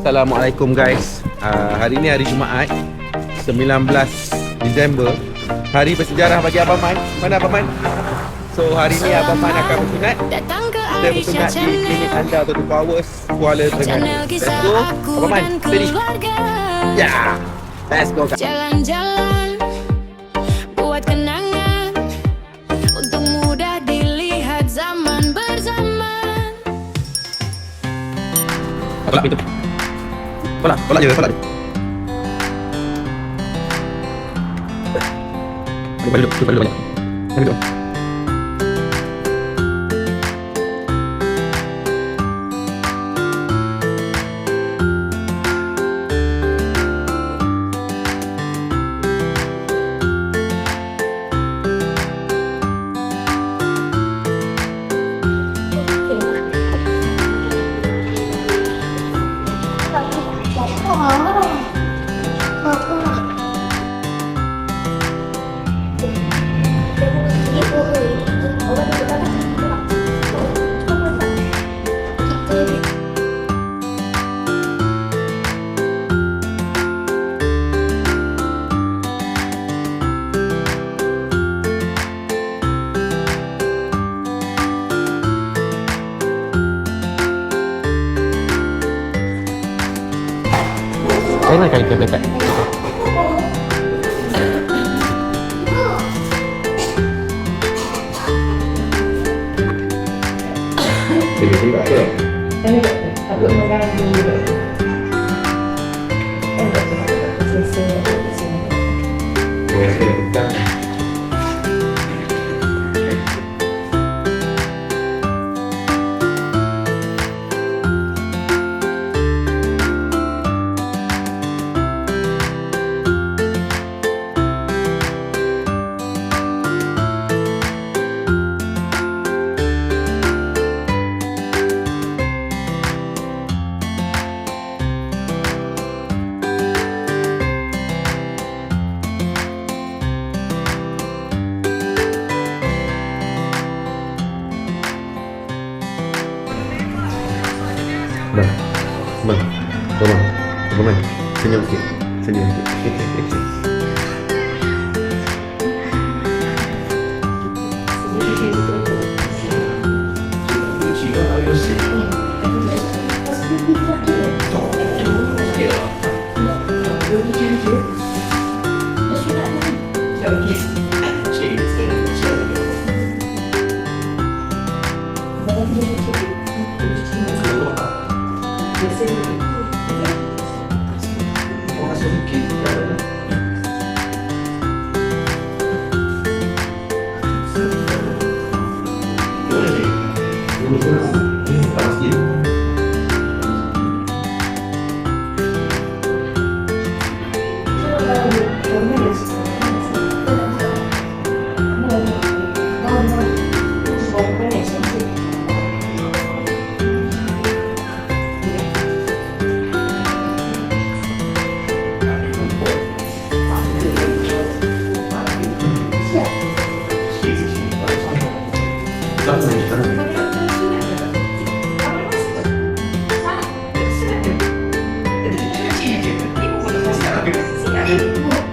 Assalamualaikum guys. Uh, Hari ni hari Jumaat 19 Disember. Hari bersejarah bagi Abang Man. Mana Abang Man? So hari ni Abang Man akan bersunat. Kita bersunat di klinik anda 24 hours Kuala Terengganu Let's go. Abang Man, steady Yeah Let's go guys. Jalan-jalan Buat kenangan. Untuk mudah dilihat zaman berzaman. Tolak pintu 不辣不辣就不辣就不辣就不辣就不辣就不辣就不辣就 แปะแปะแปะเป็นที่ไหนเป็นแบบตัดลงมาได้ดีเลยเป็นแบบเซ็นเซอร์เซ็นเซอร์ bang, bang, bang, bang, senyum sikit, senyum sikit. Jesus.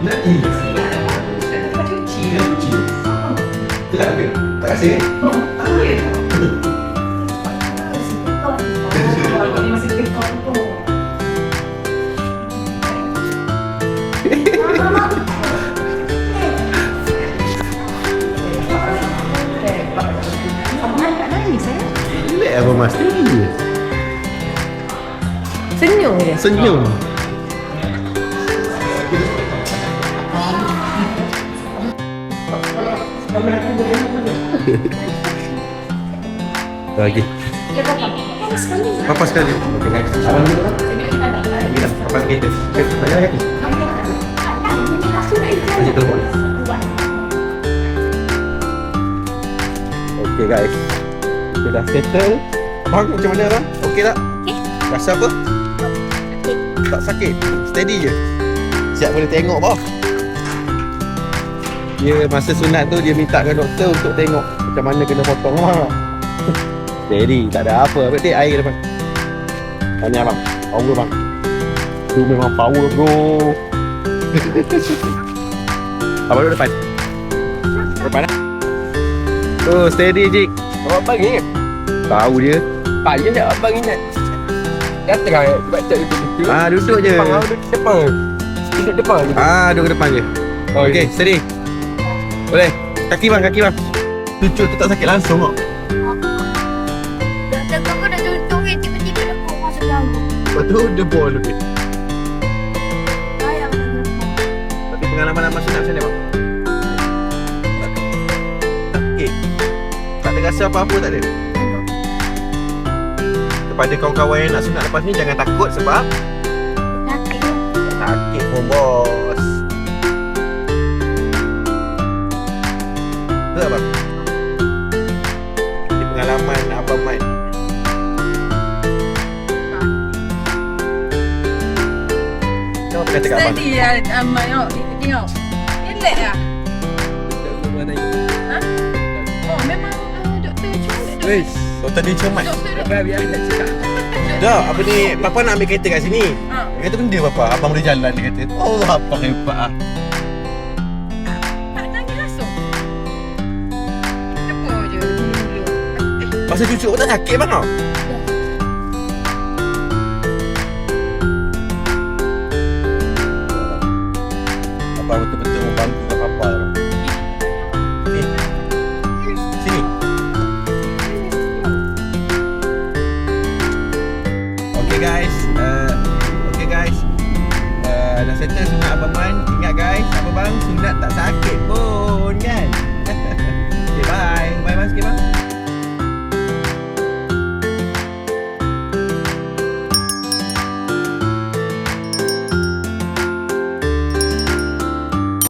rất thì sẽ có chút chỉ được chỉ tức là việc tài xế Ini apa mas? Senyum ya? Senyum. Lagi Papa sekali Okey guys Abang dulu kan Lagi dah Papa kereta Okay Banyak lagi Masih telefon Okay guys Kita dah settle Bang macam mana bang? Okey tak? Rasa apa? Tak sakit? Steady je? Siap boleh tengok bawah? Dia masa sunat tu dia minta ke doktor untuk tengok macam mana kena potong. Bang. Steady, tak ada apa. Berarti air depan. Tanya bang. Power bang. Tu memang power bro. Abang duduk depan. Depan lah Oh steady Jik. Abang abang ingat Tahu dia. Payah tak abang ingat. Datang kan Sebab tak duduk duduk Ah duduk je. Depan abang duduk depan. Duduk depan. Je Ah duduk depan je. Oh, Okay steady Boleh? Kaki bang kaki bang. Cucuk tu tak sakit langsung kok dah tuntung eh tiba-tiba dah kau masuk dalam. Lepas tu dia ball lebih. Dah Tapi pengalaman nak masuk nak macam mana bang? Sakit Tak ada rasa apa-apa tak ada? Kepada kawan-kawan yang nak sunat lepas ni Jangan takut sebab Sakit. Sakit pun bos Betul tak bang? Ini pengalaman Abang Mat. Apa kata kat abang? Steady lah Amat tengok Tengok. Relax lah Oh memang uh, doktor Weh, dia cermat Doktor doktor Biar biar nak cakap Dah, apa ni? Papa nak ambil kereta kat sini. Ha. Dia kata benda papa, abang boleh jalan dia kata Oh, apa hebat ah Eh Masa cucuk pun tak sakit bang